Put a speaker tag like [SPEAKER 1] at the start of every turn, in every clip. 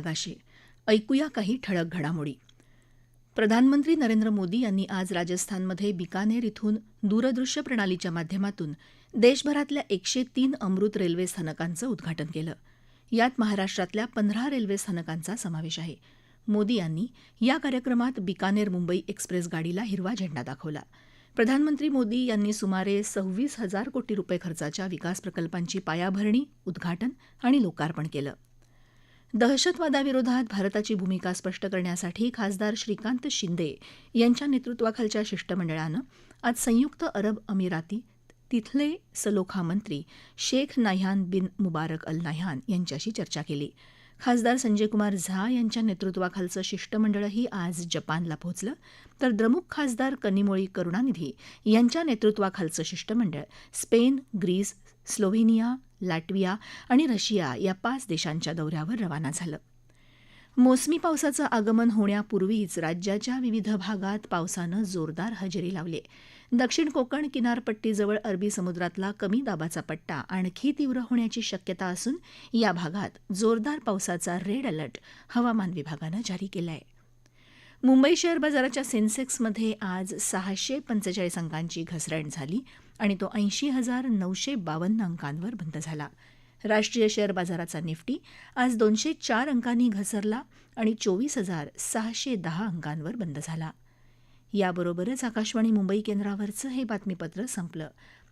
[SPEAKER 1] गाशे ऐकूया काही ठळक घडामोडी. प्रधानमंत्री नरेंद्र मोदी यांनी आज राजस्थानमध्ये बिकानेर इथून दूरदृश्य प्रणालीच्या माध्यमातून देशभरातल्या एकशे तीन अमृत रेल्वे स्थानकांचं उद्घाटन केलं. यात महाराष्ट्रातल्या पंधरा रेल्वे स्थानकांचा समावेश आहे. मोदी यांनी या कार्यक्रमात बिकानेर मुंबई एक्सप्रेस गाडीला हिरवा झेंडा दाखवला. प्रधानमंत्री मोदी यांनी सुमारे सव्वीस हजार कोटी रुपये खर्चाच्या विकास प्रकल्पांची पायाभरणी उद्घाटन आणि लोकार्पण केलं. दहशतवादाविरोधात भारताची भूमिका स्पष्ट करण्यासाठी खासदार श्रीकांत शिंदे यांच्या नेतृत्वाखालच्या शिष्टमंडळानं आज संयुक्त अरब अमिराती तिथले सलोखा मंत्री Sheikh Nahyan bin Mubarak Al Nahyan यांच्याशी चर्चा केली. खासदार संजय कुमार झा यांच्या नेतृत्वाखालचं शिष्टमंडळही आज जपानला पोहोचलं. तर द्रमुक खासदार कनिमोळी करुणानिधी यांच्या नेतृत्वाखालचं शिष्टमंडळ स्पेन ग्रीस स्लोव्हेनिया लाटविया आणि रशिया या पाच देशांच्या दौऱ्यावर रवाना झालं. मोसमी पावसाचं आगमन होण्यापूर्वीच राज्याच्या विविध भागात पावसानं जोरदार हजेरी लावली. दक्षिण कोकण किनारपट्टीजवळ अरबी समुद्रातला कमी दाबाचा पट्टा आणखी तीव्र होण्याची शक्यता असून या भागात जोरदार पावसाचा रेड अलर्ट हवामान विभागानं जारी केला आहे मुंबई शेअर बाजाराच्या सेन्सेक्समध्ये आज सहाशे पंचेचाळीस अंकांची घसरण झाली आणि तो ऐंशी हजार नऊशे बावन्न अंकांवर बंद झाला. राष्ट्रीय शेअर बाजाराचा निफ्टी आज दोनशे चार अंकांनी घसरला आणि चोवीस हजार सहाशे दहा अंकांवर बंद झाला. याबरोबरच आकाशवाणी मुंबई केंद्रावरचं हे बातमीपत्र संपलं.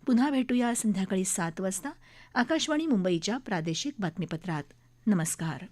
[SPEAKER 1] पुन्हा भेटूया संध्याकाळी सात वाजता आकाशवाणी मुंबईच्या प्रादेशिक बातमीपत्रात. नमस्कार.